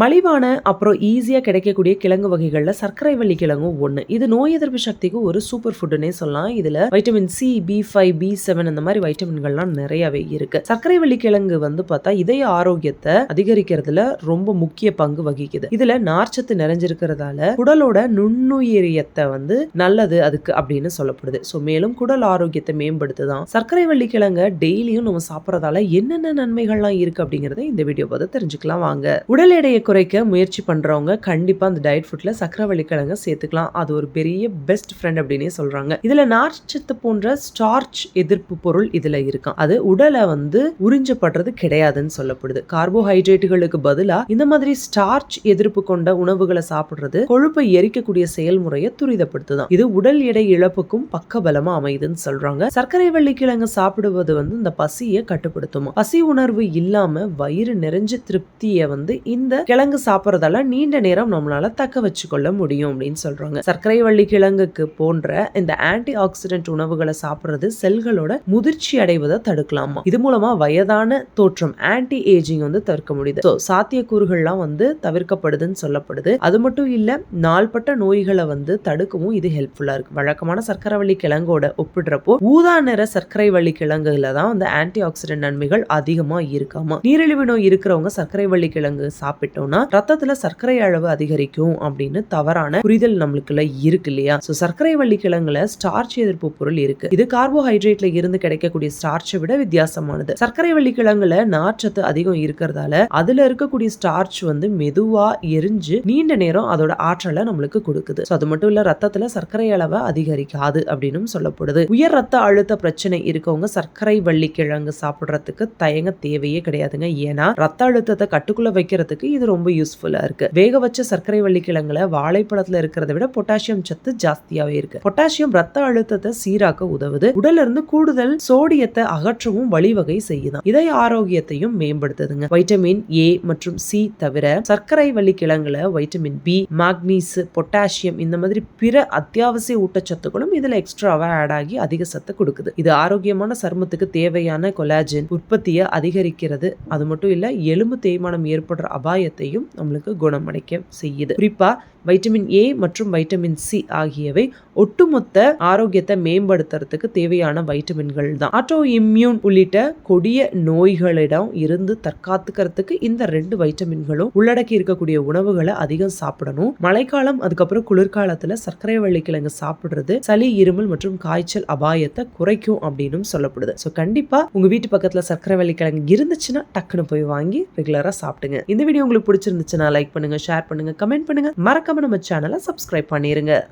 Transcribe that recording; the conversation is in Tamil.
மலிவான அப்புறம் ஈஸியாக கிடைக்கக்கூடிய கிழங்கு வகைகளில் சர்க்கரை வள்ளி கிழங்கும் ஒன்று இது நோய் எதிர்ப்பு சக்திக்கு ஒரு சூப்பர் ஃபுட்னே சொல்லலாம். இதில் vitamin C B five B seven இந்த மாதிரி வைட்டமின்கள்லாம் நிறையவே இருக்கு. சர்க்கரை வள்ளி கிழங்கு வந்து பார்த்தா இதய ஆரோக்கியத்தை அதிகரிக்கிறதுல ரொம்ப முக்கிய பங்கு வகிக்குது. இதுல நார்ச்சத்து நிறைஞ்சிருக்கிறதால குடலோட நுண்ணுயிரியத்தை வந்து நல்லது அதுக்கு அப்படின்னு சொல்லப்படுது. ஸோ மேலும் குடல் ஆரோக்கியத்தை மேம்படுத்துதான். சர்க்கரை வள்ளி கிழங்க டெய்லியும் நம்ம சாப்பிட்றதால என்னென்ன நன்மைகள்லாம் இருக்கு அப்படிங்கிறத இந்த வீடியோ பார்த்து தெரிஞ்சுக்கலாம். வாங்க. உடல் எடையை குறைக்க முயற்சி பண்ணுறவங்க கண்டிப்பாக அந்த டயட் ஃபுட்டில் சக்கரை வள்ளிக்கிழங்க சேர்த்துக்கலாம். அது ஒரு பெரிய பெஸ்ட் ஃப்ரெண்ட் அப்படின்னே சொல்கிறாங்க இதில் நார்ச்சத்து போன்ற ஸ்டார்ச் எதிர்ப்பு பொருள் இதில் இருக்கும். அது உடலை வந்து உறிஞ்சப்படுறது கிடையாதுன்னு சொல்லப்படுது. கார்போஹைட்ரேட்டுகளுக்கு பதிலாக இந்த மாதிரி ஸ்டார்ச் எதிர்ப்பு கொண்ட உணவுகளை சாப்பிட்றது கொழுப்பை எரிக்கக்கூடிய செயல்முறையை துரிதப்படுத்துதான். இது உடல் எடை இழப்புக்கும் பக்கபலமா அமையுதுன்னு சொல்றாங்க. சர்க்கரை வள்ளிக்கிழங்கு சாப்பிடுவது வந்து இந்த பசியை கட்டுப்படுத்துமா? பசி உணர்வு இல்லாம வயிறு நிறைஞ்ச திருப்தியை வந்து இந்த கிழங்கு சாப்பிட்றதால நீண்ட நேரம் நம்மளால தக்க வச்சுக்கொள்ள முடியும் அப்படின்னு சொல்றாங்க. சர்க்கரை வள்ளி கிழங்குக்கு போன்ற இந்த ஆன்டி ஆக்சிடென்ட் உணவுகளை சாப்பிட்றது செல்களோட முதிர்ச்சி அடைவதை தடுக்கலாமா? இது மூலமா வயதான தோற்றம் ஆன்டி ஏஜிங் வந்து தவிர்க்க முடியுது. ஸோ சாத்தியக்கூறுகள்லாம் வந்து தவிர்க்கப்படுதுன்னு சொல்லப்படுது. அது மட்டும் இல்ல நாள்பட்ட நோய்களை வந்து தடுக்கவும் இது ஹெல்ப்ஃபுல்லா இருக்கு. வழக்கமான சர்க்கரை வள்ளி கிழங்கோட ஒப்பிடுறப்போ ஊதா நிற சர்க்கரை வள்ளி கிழங்குல தான் வந்து ஆன்டி ஆக்சிடென்ட் நன்மைகள் அதிகமா இருக்காமா? நீரிழிவு நோய் இருக்கிறவங்க சர்க்கரை வள்ளி கிழங்கு சாப்பிட்டு சாப்பிட்டோம்னா ரத்தத்துல சர்க்கரை அளவு அதிகரிக்கும் அப்படின்னு தவறான புரிதல் நம்மளுக்குள்ள இருக்கு இல்லையா? சோ சர்க்கரை வள்ளி கிழங்குல ஸ்டார்ச் எதிர்ப்பு பொருள் இருக்கு. இது கார்போஹைட்ரேட்ல இருந்து கிடைக்கக்கூடிய ஸ்டார்ச்சை விட வித்தியாசமானது. சர்க்கரை வள்ளி கிழங்குல நார்ச்சத்து அதிகம் இருக்கிறதால அதுல இருக்கக்கூடிய ஸ்டார்ச் வந்து மெதுவா எரிஞ்சு நீண்ட நேரம் அதோட ஆற்றலை நம்மளுக்கு கொடுக்குது. அது மட்டும் இல்ல ரத்தத்துல சர்க்கரை அளவை அதிகரிக்காது அப்படின்னு சொல்லப்படுது. உயர் ரத்த அழுத்த பிரச்சனை இருக்கவங்க சர்க்கரை வள்ளி கிழங்கு சாப்பிடுறதுக்கு தயங்க தேவையே கிடையாதுங்க. ஏன்னா ரத்த அழுத்தத்தை கட்டுக்குள்ள வைக்கிறதுக்கு இது ரொம்ப யூஸ்ஃபுல்லா இருக்கு. வேக வச்ச சர்க்கரை வள்ளி கிழங்குல வாழைப்பழத்துல இருக்கிறத விட பொட்டாசியம் சத்து ஜாஸ்தியாவே இருக்கு. பொட்டாசியம் ரத்த அழுத்தத்தை சீராக்க உதவுது. உடல்ல இருந்து கூடுதல் சோடியத்தை அகற்றவும் வழிவகை செய்யுதான். இதய ஆரோக்கியத்தையும் மேம்படுத்துதுங்க. வைட்டமின் ஏ மற்றும் சி தவிர சர்க்கரை வள்ளி கிழங்குல வைட்டமின் பி மாக்னீஸ் பொட்டாசியம் இந்த மாதிரி பிற அத்தியாவசிய ஊட்டச்சத்துக்களும் இதுல எக்ஸ்ட்ராவா ஆட் ஆகி அதிக சத்து கொடுக்குது. இது ஆரோக்கியமான சருமத்துக்கு தேவையான கொலாஜன் உற்பத்தியை அதிகரிக்கிறது. அது மட்டும் இல்ல எலும்பு தேய்மானம் ஏற்படுற அபாயத்தை அபாயத்தையும் நம்மளுக்கு குணமடைக்க செய்யுது. குறிப்பாக வைட்டமின் ஏ மற்றும் வைட்டமின் சி ஆகியவை ஒட்டுமொத்த ஆரோக்கியத்தை மேம்படுத்துறதுக்கு தேவையான வைட்டமின்கள் தான். ஆட்டோ இம்யூன் உள்ளிட்ட கொடிய நோய்களிடம் இருந்து தற்காத்துக்கிறதுக்கு இந்த ரெண்டு வைட்டமின்களும் உள்ளடக்கி இருக்கக்கூடிய உணவுகளை அதிகம் சாப்பிடணும். மழைக்காலம் அதுக்கப்புறம் குளிர்காலத்துல சர்க்கரை வள்ளிக்கிழங்கு சாப்பிடுறது சளி இருமல் மற்றும் காய்ச்சல் அபாயத்தை குறைக்கும் அப்படின்னு சொல்லப்படுது. ஸோ கண்டிப்பா உங்க வீட்டு பக்கத்துல சர்க்கரை வள்ளிக்கிழங்கு இருந்துச்சுன்னா டக்குன்னு போய் வாங்கி ரெகுலரா சாப்பிடுங்க. இந்த வீடியோ உங்களுக்கு பிடிச்சிருந்துச்சுன்னா லைக் பண்ணுங்க ஷேர் பண்ணுங்க கமெண்ட் பண்ணுங்க. மறக்காம நம்ம சேனலை சப்ஸ்கிரைப் பண்ணிருங்க.